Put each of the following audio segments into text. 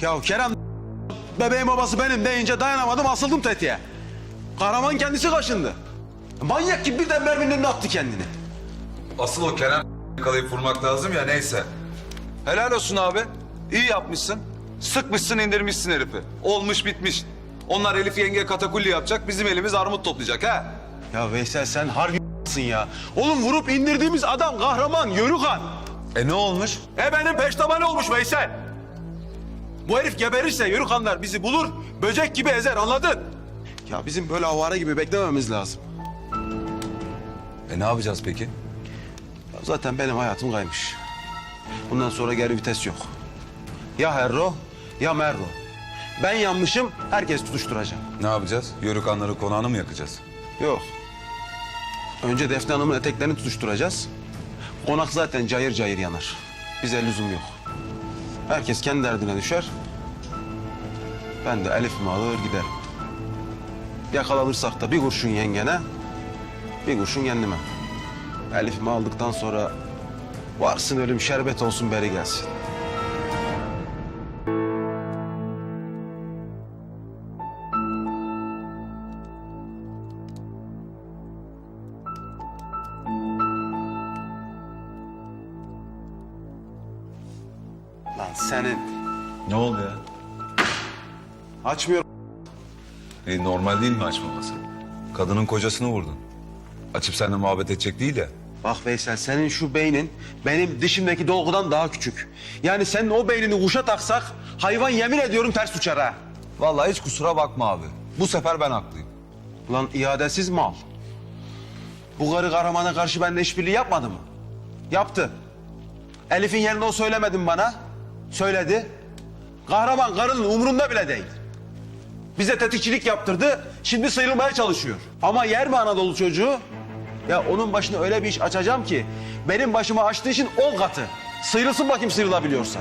Ya Kerem bebeğin babası benim deyince dayanamadım asıldım tetiğe. Kahraman kendisi kaşındı. Manyak gibi birden merminin önüne attı kendini. Asıl o Kerem yakalayıp vurmak lazım ya neyse. Helal olsun abi. İyi yapmışsın. Sıkmışsın indirmişsin herifi. Olmuş bitmiş. Onlar Elif yenge katakulli yapacak. Bizim elimiz armut toplayacak ha. Ya Veysel sen harbi ya. Oğlum vurup indirdiğimiz adam kahraman, yörükan. E ne olmuş? E benim peştemal olmuş Veysel. Bu herif geberirse yörükanlar bizi bulur, böcek gibi ezer anladın? Ya bizim böyle avare gibi beklememiz lazım. E ne yapacağız peki? Ya zaten benim hayatım kaymış. Bundan sonra geri vites yok. Ya Herro ya Merro. Ben yanmışım, herkes tutuşturacak. Ne yapacağız? Yörükanları konağını mı yakacağız? Yok. Önce Defne Hanım'ın eteklerini tutuşturacağız. Konak zaten cayır cayır yanar. Bize lüzum yok. Herkes kendi derdine düşer. Ben de Elif'imi alır giderim. Yakalanırsak da bir kurşun yengene, bir kurşun kendime. Elif'imi aldıktan sonra varsın ölüm şerbet olsun beri gelsin. Lan senin Ne oldu ya? açmıyor. E, normal değil mi açmaması? Kadının kocasını vurdun. Açıp seninle muhabbet edecek değil ya. Bak Veysel senin şu beynin benim dişimdeki dolgudan daha küçük. Yani senin o beynini kuşa taksak hayvan yemin ediyorum ters uçar ha. Vallahi hiç kusura bakma abi. Bu sefer ben haklıyım. Lan iadesiz mal. Bu karı kahramana karşı benimle işbirliği yapmadı mı? Yaptı. Elif'in yerine o söylemedi mi bana? Söyledi. Kahraman karının umurunda bile değil. Bize tetikçilik yaptırdı, şimdi sıyrılmaya çalışıyor. Ama yer mi Anadolu çocuğu? Ya onun başına öyle bir iş açacağım ki... ...benim başıma açtığı işin on katı. Sıyrılsın bakayım sıyrılabiliyorsa.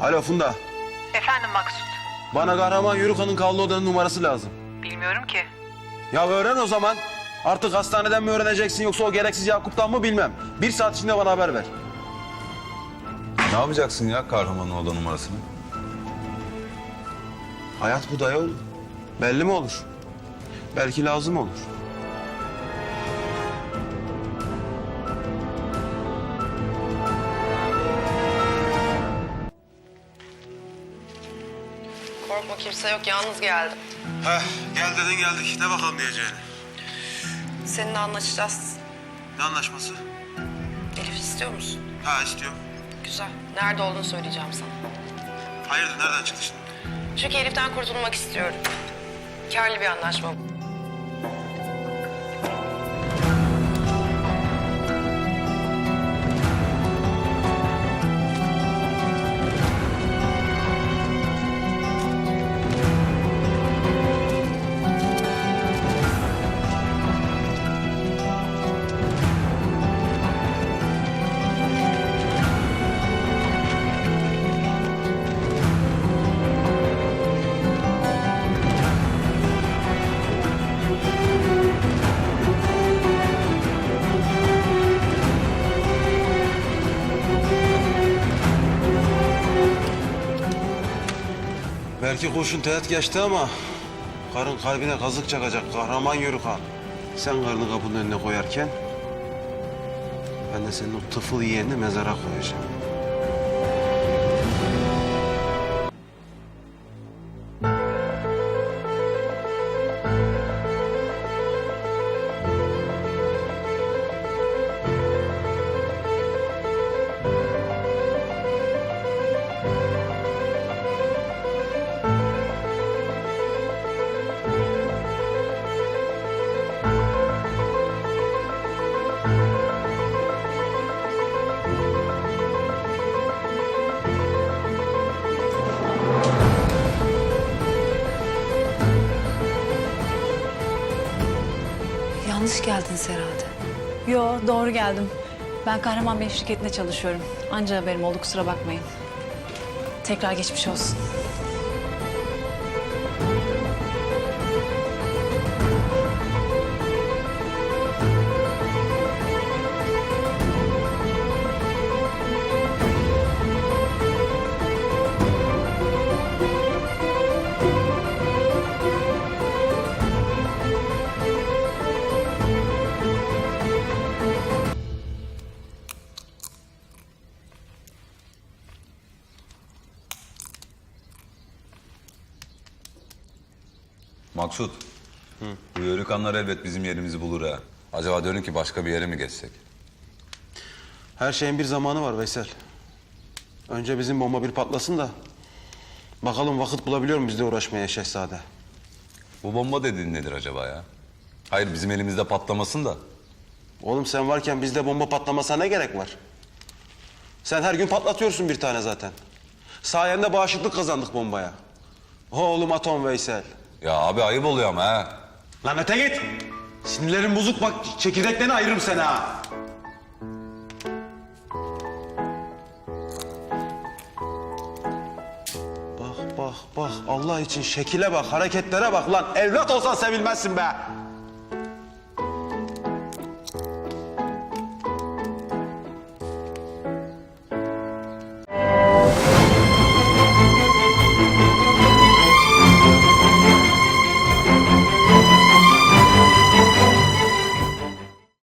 Alo Funda. Efendim Maksut. Bana kahraman Yürükan'ın kaldığı odanın numarası lazım. Bilmiyorum ki. Ya öğren o zaman. Artık hastaneden mi öğreneceksin yoksa o gereksiz Yakup'tan mı bilmem. Bir saat içinde bana haber ver. Ne yapacaksın ya kahramanın oda numarasını? Hayat bu dayı oğlum. Belli mi olur? Belki lazım olur. Korkma kimse yok yalnız geldim. Heh, gel dedin geldik. Ne bakalım diyeceğini. Seninle anlaşacağız. Ne anlaşması? Elif istiyor musun? Ha istiyorum. Güzel. Nerede olduğunu söyleyeceğim sana. Hayırdır nereden çıktı şimdi? Çünkü Elif'ten kurtulmak istiyorum. Karlı bir anlaşma bu. Belki kurşun teğet geçti ama... ...karın kalbine kazık çakacak kahraman Yörükan. Sen karını kapının önüne koyarken... ...ben de senin o tıfıl yeğenini mezara koyacağım. Yanlış geldin Serhat. Yo doğru geldim. Ben Kahraman Bey şirketinde çalışıyorum. Anca haberim oldu kusura bakmayın. Tekrar geçmiş olsun. Maksut. Bu yörükanlar elbet bizim yerimizi bulur ha. Acaba diyorum ki başka bir yere mi geçsek? Her şeyin bir zamanı var Veysel. Önce bizim bomba bir patlasın da... Bakalım vakit bulabiliyor mu bizle uğraşmaya şehzade? Bu bomba dediğin nedir acaba ya? Hayır bizim elimizde patlamasın da. Oğlum sen varken bizde bomba patlamasına ne gerek var? Sen her gün patlatıyorsun bir tane zaten. Sayende bağışıklık kazandık bombaya. Oğlum Atom Veysel. Ya abi ayıp oluyor ama ha. Lan öte git. Sinirlerin bozuk bak çekirdeklerini ayırırım seni ha. Bak bak bak Allah için şekile bak hareketlere bak lan evlat olsan sevilmezsin be.